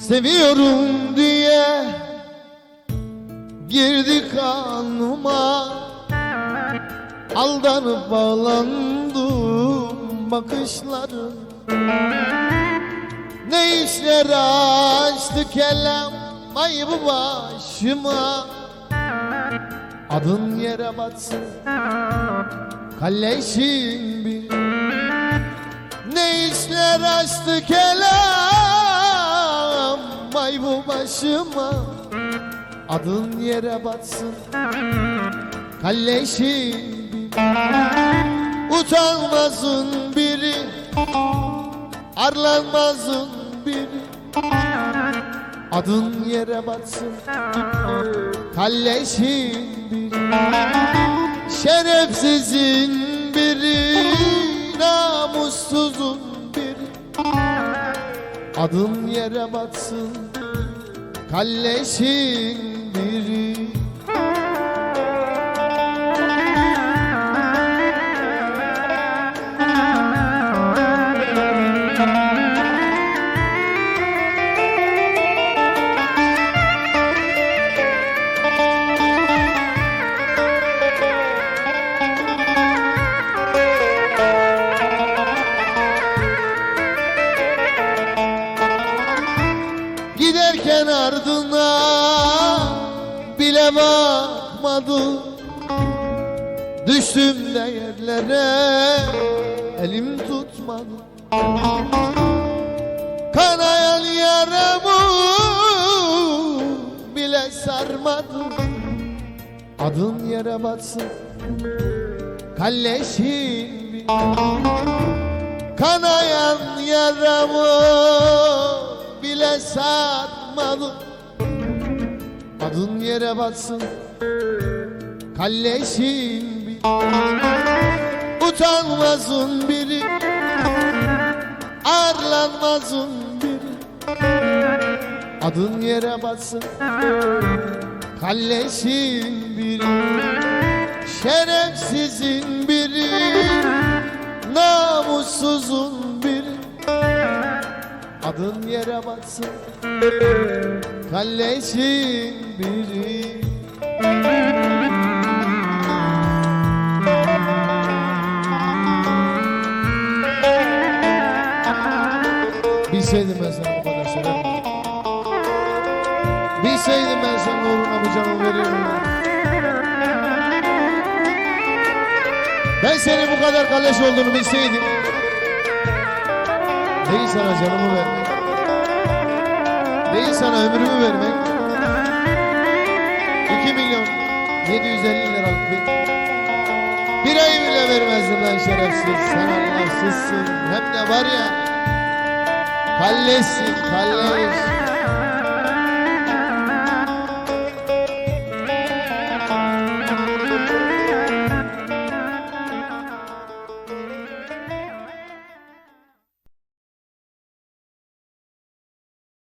Seviyorum diye girdi kanıma. Aldanıp bağlandım bakışların Ne işler açtı kelam ay bu başıma. Adın yere batsın kalleşin bir Ne işler açtı kelam ay bu başıma. Adın yere batsın. Kalleşin bir Utanmazın biri. Arlanmazın biri. Adın yere batsın. Kalleşin biri. Şerefsizin biri. Namussuzun biri. Adın yere batsın Kalleşin biri Giderken ardına bile bakmadım Düştüm de yerlere elim tutmadı. Kanayan yaramı bile sarmadı. Adın yere batsın kalleşin bir Kanayan yaramı bile sarmadı Adın yere batsın. Kalleşin bir Utanmazın biri. Arlanmazın biri. Adın yere batsın. Kalleşin biri. Şerefsizin biri. Namussuzun biri Adın yere batsın Kalleşin biri. Bilseydim ben sana bu kadar severim Bilseydim ben senin uğruna bu canımı veririm Ben senin bu kadar kalleş olduğunu bilseydim Değil sana canımı vermek Değil sana ömrümü vermek. 2 milyon 750 liralık bir Bir ay bile vermezdim ben şerefsiz. Sen Allahsızsın. Hem de var ya Kalleşsin kalleş